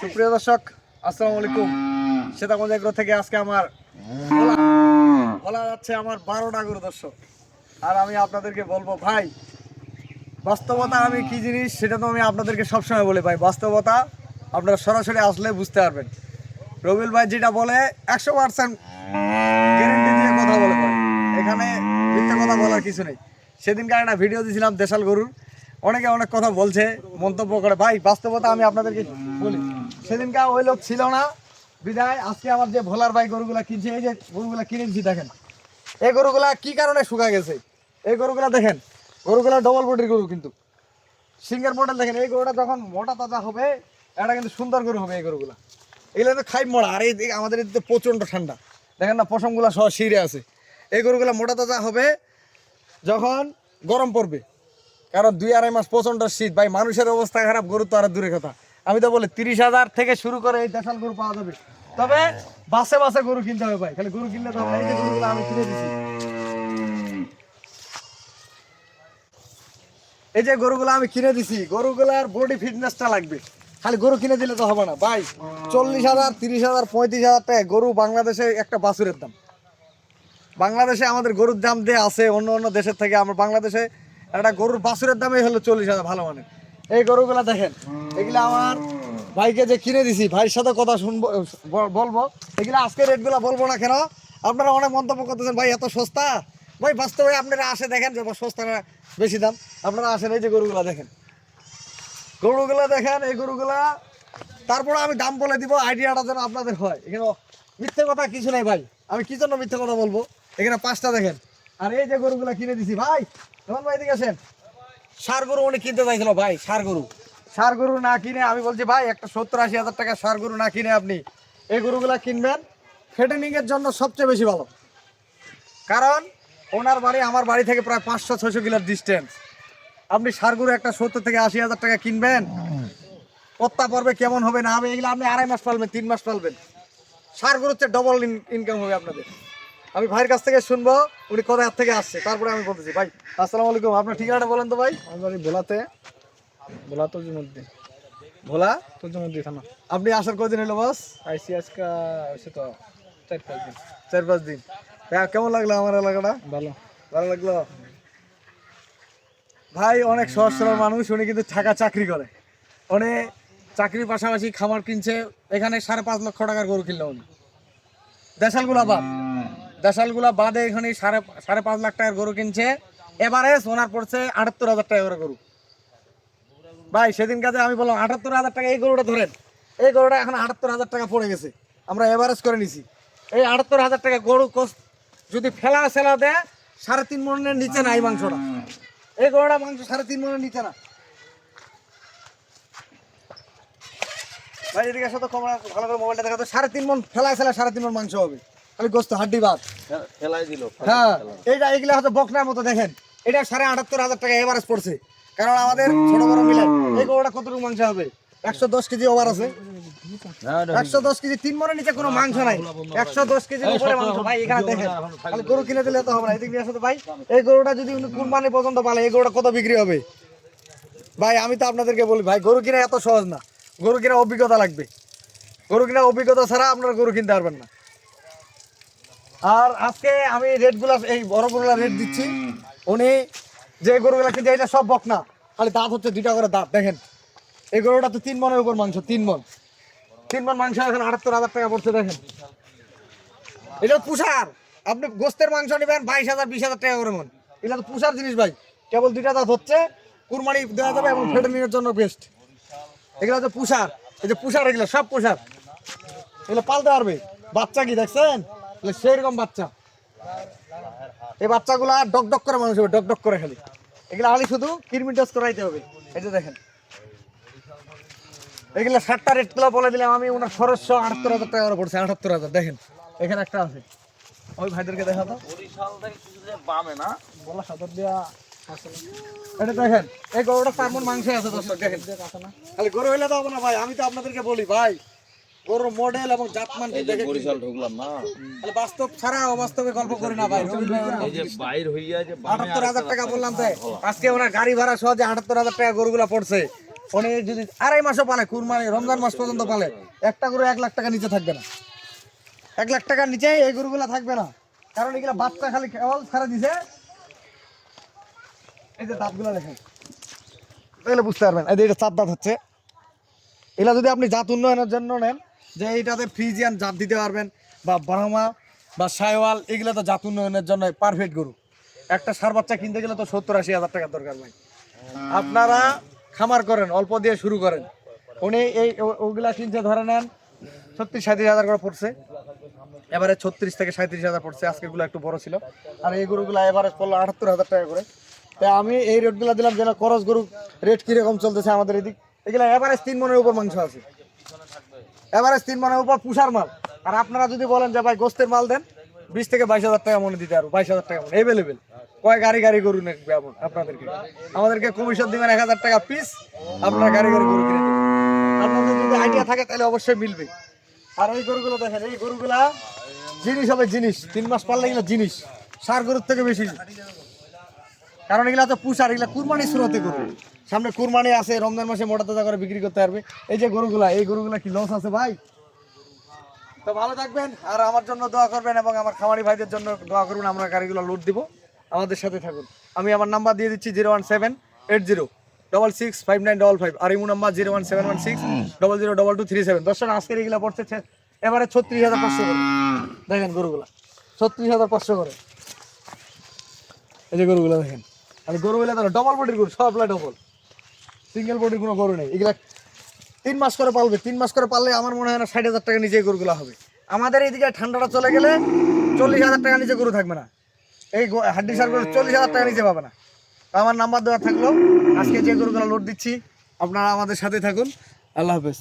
সুপ্রিয় দর্শক, আসসালামু আলাইকুম। সীতাগঞ্জ এগ্রো থেকে আজকে আমার বলা যাচ্ছে আমার বারোটা গরু দর্শক। আর আমি আপনাদেরকে বলব, ভাই, বাস্তবতা আমি কি জিনিস সেটা তো আমি আপনাদেরকে সবসময় বলি, ভাই, বাস্তবতা আপনারা সরাসরি আসলে বুঝতে পারবেন। রবিল ভাই যেটা বলে, একশো পার্সেন্ট গ্যারেন্টি দিয়ে কথা বলে এখানে মিথ্যা কথা বলার কিছু নেই। সেদিনকার একটা ভিডিও দিয়েছিলাম দেশাল গরুর। অনেকে অনেক কথা বলছে, মন্তব্য করে। ভাই, বাস্তবতা আমি আপনাদেরকে বলি। সেদিনকার ওই লোক ছিল না। বিদায়, আজকে আমার যে ভোলার ভাই গরুগুলা কিনছে, এই যে গরুগুলা কিনেছি, দেখেন। এই গরুগুলা কি কারণে শুকা গেছে? এই গরুগুলা দেখেন, গরুগুলা ডবল বডির গরু কিন্তু। সিঙ্গার মডেল দেখেন, এই গরুটা যখন মোটা তাজা হবে, এটা কিন্তু সুন্দর গরু হবে এই গরুগুলা। এগুলো তো খাই মরা, আর এই আমাদের এদিকে প্রচণ্ড ঠান্ডা। দেখেন না, পশমগুলা সহ শিরে আছে। এই গরুগুলা মোটা তাজা হবে যখন গরম পড়বে। কারণ দুই আড়াই মাস প্রচণ্ড শীত, ভাই, মানুষের অবস্থা খারাপ, গরু তো আর দূরে কথা। আমি তো বলি, তিরিশ হাজার থেকে শুরু করে এই দেশাল গরু পাওয়া যাবে। তবে বাসে বাসে গরু কিনতে হবে ভাই। খালি গরু কিনলে তো এই যে গরুগুলো আমি কিনে দিছি। এই যে গরুগুলো আমি কিনে দিছি, গরুগুলার বডি ফিটনেসটা লাগবে। খালি গরু কিনে দিলে তো হবে না। ভাই, চল্লিশ হাজার, তিরিশ হাজার, পঁয়ত্রিশ হাজার টাকা গরু বাংলাদেশে একটা বাছুরের দাম। বাংলাদেশে আমাদের গরুর দাম দিয়ে আছে অন্য অন্য দেশের থেকে, আমরা বাংলাদেশে একটা গরুর বাছুরের দামই হলো চল্লিশ হাজার, ভালো মানে এই গরুগুলা দেখেন, এগুলো আমার ভাইকে যে কিনে দিছি, ভাইয়ের সাথে কথা শুনব বলব। এগুলো আজকে রেটগুলো বলব না কেন? আপনারা অনেক মন্তব্য করতেছেন, ভাই, এত সস্তা? ভাই, বাস্তবে আপনারা আসে দেখেন যে সস্তা বেশি দাম। আপনারা আসেন এই যে গরুগুলা দেখেন। গরুগুলা দেখেন, এই গরুগুলা, তারপরে আমি দাম বলে দিব, আইডিয়াটা যেন আপনাদের হয়। এখানে মিথ্যে কথা কিছু নাই ভাই। আমি কি জন্য মিথ্যে কথা বলব? এখানে পাঁচটা দেখেন। আর এই যে গরুগুলা কিনে দিছি, ভাই রহমান ভাই, এদিকে আসেন। সার গরু উনি কিনতে চাইছিল ভাই, সার গরু। সার গরু না কিনে, আমি বলছি ভাই, একটা সত্তর আশি হাজার টাকা সার গরু না কিনে আপনি এই গরুগুলা কিনবেন। ফেটেনিং এর জন্য সবচেয়ে বেশি ভালো। কারণ ওনার বাড়ি, আমার বাড়ি থেকে প্রায় পাঁচশো ছশো কিলোর ডিস্টেন্স আপনি সার গরু একটা সত্তর থেকে আশি হাজার টাকা কিনবেন পত্তা পর্বে কেমন হবে না হবে, এগুলো আপনি আড়াই মাস পালবেন, তিন মাস পালবেন। সার গরুর চেয়ে ডবল ইনকাম হবে আপনাদের। আমি ভাইয়ের কাছ থেকে শুনব উনি কোথায় থেকে আসছে তারপরে আমি বলতেছি। ভাই আসসালামু আলাইকুম আপনার ঠিকানাটা বলেন তো ভাই। আমার বাড়ি ভোলাতে ভোলা তর্জুমুদ্দি ভোলা? তর্জুমুদ্দি থানা। আপনি আসার কদিন হলো বস আইসি আজকে হয়েছে তো চার পাঁচ দিন। চার পাঁচ দিন। হ্যাঁ কেমন লাগল আমার এলাকাটা? ভালো। ভালো লাগল? ভাই অনেক সহজ সরল মানুষ উনি কিন্তু টাকা চাকরি করে। উনি চাকরির পাশাপাশি খামার কিনছে এখানে সাড়ে পাঁচ লক্ষ টাকার গরু কিনলো উনি। দেশালগুলা বাদ দেশালগুলা বাদে এখানে সাড়ে সাড়ে পাঁচ লাখ টাকার গরু কিনছে। এভারেজ ওনার পড়ছে আটাত্তর হাজার টাকা গরু। ভাই, সেদিন কাজে আমি বললাম, আটাত্তর হাজার টাকা এই গরুটা ধরেন। এই গরুটা এখন আটাত্তর হাজার টাকা পড়ে গেছে। আমরা এভারেজ করে নিছি। এই আটাত্তর হাজার টাকা গরু যদি ফেলা সেলা দেয়, সাড়ে তিন মনের নিচে না এই মাংসটা। এই গরুটা মাংস সাড়ে তিন মনের নিচে না। ভাই, এদিকে আসো তো ভালো করে মোবাইলটা দেখা তো সাড়ে তিন মন ফেলা ফেলা সাড়ে তিন মন মাংস হবে। খালি গোস্ত হাড্ডি ভাত। ফেলাই দিল হ্যাঁ এইটা এইগুলা হচ্ছে বকনার মতো দেখেন। এটা সাড়ে আটাত্তর হাজার টাকা এভারেজ পড়ছে। কারণ আমাদের ছোট বড় মিলে এই গরুটা কতটুকু মাংস হবে? একশো দশ কেজি ওভার আছে। একশো দশ কেজি তিন মনের নিচে কোনো মাংস নাই। একশো দশ কেজির উপরে মাংস। ভাই এখানে দেখেন খালি গরু কিনে দিলে তো হবে না। এদিক দিয়ে ভাই এই গরুটা যদি উনি কুরবানি পর্যন্ত পালে এই গরুটা কত বিক্রি হবে? ভাই আমি তো আপনাদেরকে বলি ভাই গরু কিনা এত সহজ না। গরু কিনা অভিজ্ঞতা লাগবে। গরু কিনা অভিজ্ঞতা ছাড়া আপনারা গরু কিনতে পারবেন না। আর আজকে আমি রেটগুলা এই বড় গরুগুলা রেট দিচ্ছি। উনি যে গরুগুলা কিনছে এটা সব বকনা। খালি দাঁত হচ্ছে দুইটা করে দাঁত, দেখেন। এই গরুটা তো তিন মনের উপর মাংস, তিন মন। তিন মন মাংস এখন আটাত্তর হাজার টাকা পড়ছে, দেখেন। এটা পুষার। আপনি গোস্তের মাংস নেবেন বাইশ হাজার, বিশ হাজার টাকা করে মন। এটা তো পুষার জিনিস ভাই। কেবল দুইটা দাঁত হচ্ছে, কুরবানি দেওয়া যাবে এবং ফেটানিংয়ের জন্য বেস্ট এগুলো হচ্ছে পুষার। এই যে পুষার এগুলো, সব পুষার। এগুলো পালতে পারবে। বাচ্চা কি, দেখছেন? সেরকম বাচ্চা। এই বাচ্চাগুলা ডক ডক করে মানুষ হবে, ডক ডক করে খালি। এগুলো খালি শুধু কিরমি টেস্ট করাইতে হবে। এই যে দেখেন। এগুলো সাতটা রেটগুলো বলে দিলাম আমি, ওনার খরচ আটাত্তর হাজার টাকা করে পড়ছে, আটাত্তর হাজার। দেখেন, এখানে একটা আছে। ওই ভাইদেরকে দেখা তো। বামে না বলা সদর দিয়া এটা দেখেন, এই গরুটা মন মাংস আছে, দর্শক, দেখেন। খালি গরু হইলে তো না ভাই, আমি তো আপনাদেরকে বলি, ভাই। গরুর মডেল এবং জাতমান দেখে বরিশাল ঢুকলাম না। তাহলে বাস্তব ছাড়া অবাস্তবে গল্প করি না ভাই। এই যে বাইর হইয়া যে বামে আটাত্তর হাজার আরেকটা টাকা বললাম তাই আজকে ওনার গাড়ি ভাড়া সহ যে আটাত্তর হাজার টাকা গরুগুলা পড়ছে উনি যদি আড়াই মাসও পালে কুরবানি রমজান মাস পর্যন্ত পালে একটা গরু এক লাখ টাকা নিচে থাকবে না। এক লাখ টাকার নিচে এই গরুগুলা থাকবে না। কারণ এগুলা বাচ্চা খালি কেবল ছাড়া দিছে। এই যে দাঁতগুলো দেখেন। তাহলে বুঝতে পারবেন। এই যে এটা চার দাঁত হচ্ছে। এগুলা যদি আপনি জাত উন্নয়নের জন্য নেন যে এইটাতে ফ্রিজিয়ান জাত দিতে পারবেন, বা ব্রাহ্মা বা সাইওয়াল এগুলো তো জাত উন্নয়নের জন্য পারফেক্ট গরু। একটা সার বাচ্চা কিনতে গেলে তো সত্তর আশি হাজার টাকার দরকার ভাই। আপনারা খামার করেন, অল্প দিয়ে শুরু করেন। উনি এই ওগুলা কিনতে ধরে নেন, ছত্রিশ সাঁত্রিশ হাজার করে পড়ছে। এবারে ছত্রিশ থেকে সাঁত্রিশ হাজার পড়ছে আজকেরগুলো একটু বড় ছিল। আর এই গরুগুলো এভারেজ পড়ল আটাত্তর হাজার টাকা করে। তাই আমি এই রেটগুলো দিলাম যেন করস গরু রেট কীরকম চলতেছে আমাদের এদিক। এগুলো এভারেজ তিন মনের উপর মাংস আছে। এভারেজ তিন মনের উপর পুষার মাল। আর আপনারা যদি বলেন যে, ভাই, গোস্তের মাল দেন, বিশ থেকে বাইশ হাজার টাকা মনে দিতে পারব, বাইশ হাজার টাকা মনে। এভেলেবেল কয় গাড়ি গাড়ি গরু নেবে আপনাদেরকে? আমাদেরকে কমিশন দিবেন এক হাজার টাকা পিস আপনারা গাড়ি গাড়ি গরু কিনে আপনাদের যদি আইডিয়া থাকে, তাহলে অবশ্যই মিলবে। আর এই গরুগুলো দেখেন, এই গরুগুলা জিনিস হবে জিনিস। তিন মাস পারলে এগুলো জিনিস। সার গরুর থেকে বেশি। কারণ এগুলা তো পুষার, এগুলা কুরবানি শুরুতে গরু। সামনে কুরবানি আছে, রমজান মাসে মোটা তাজা করে বিক্রি করতে পারবে। এই যে গরুগুলা, এই গরুগুলা কি লস আছে ভাই? তো ভালো থাকবেন, আর আমার জন্য দোয়া করবেন এবং আমার খামারি ভাইদের জন্য দোয়া করুন আমরা গাড়িগুলো লোড দিব। আমাদের সাথে থাকুন। আমি আমার নাম্বার দিয়ে দিচ্ছি zero one seven eight zero double six five nine double five. আর imo number zero one seven one six double zero double two three seven. দর্শক, আজকের এগুলো পড়ছে এবারে ছত্রিশ হাজার পাঁচশো করে। দেখেন গরুগুলা, ছত্রিশ হাজার পাঁচশো করে। এই যে গরুগুলো দেখেন। আর গরুগুলো তো ডবল বডির গরু সবগুলা ডবল সিঙ্গেল বডির কোনো গরু নেই। এগুলা তিন মাস করে পালবে। তিন মাস করে পারলে আমার মনে হয় না ষাট হাজার টাকা নিচে গরুগুলো হবে। আমাদের এইদিকে ঠান্ডাটা চলে গেলে চল্লিশ হাজার টাকা নিচে গরু থাকবে না। এই হাড্ডি সার গরু চল্লিশ হাজার টাকা নিচে পাবে না। আমার নাম্বার দেওয়া থাকল। আজকে যে গরুগুলো লোড দিচ্ছি, আপনারা আমাদের সাথে থাকুন। আল্লাহ হাফেজ।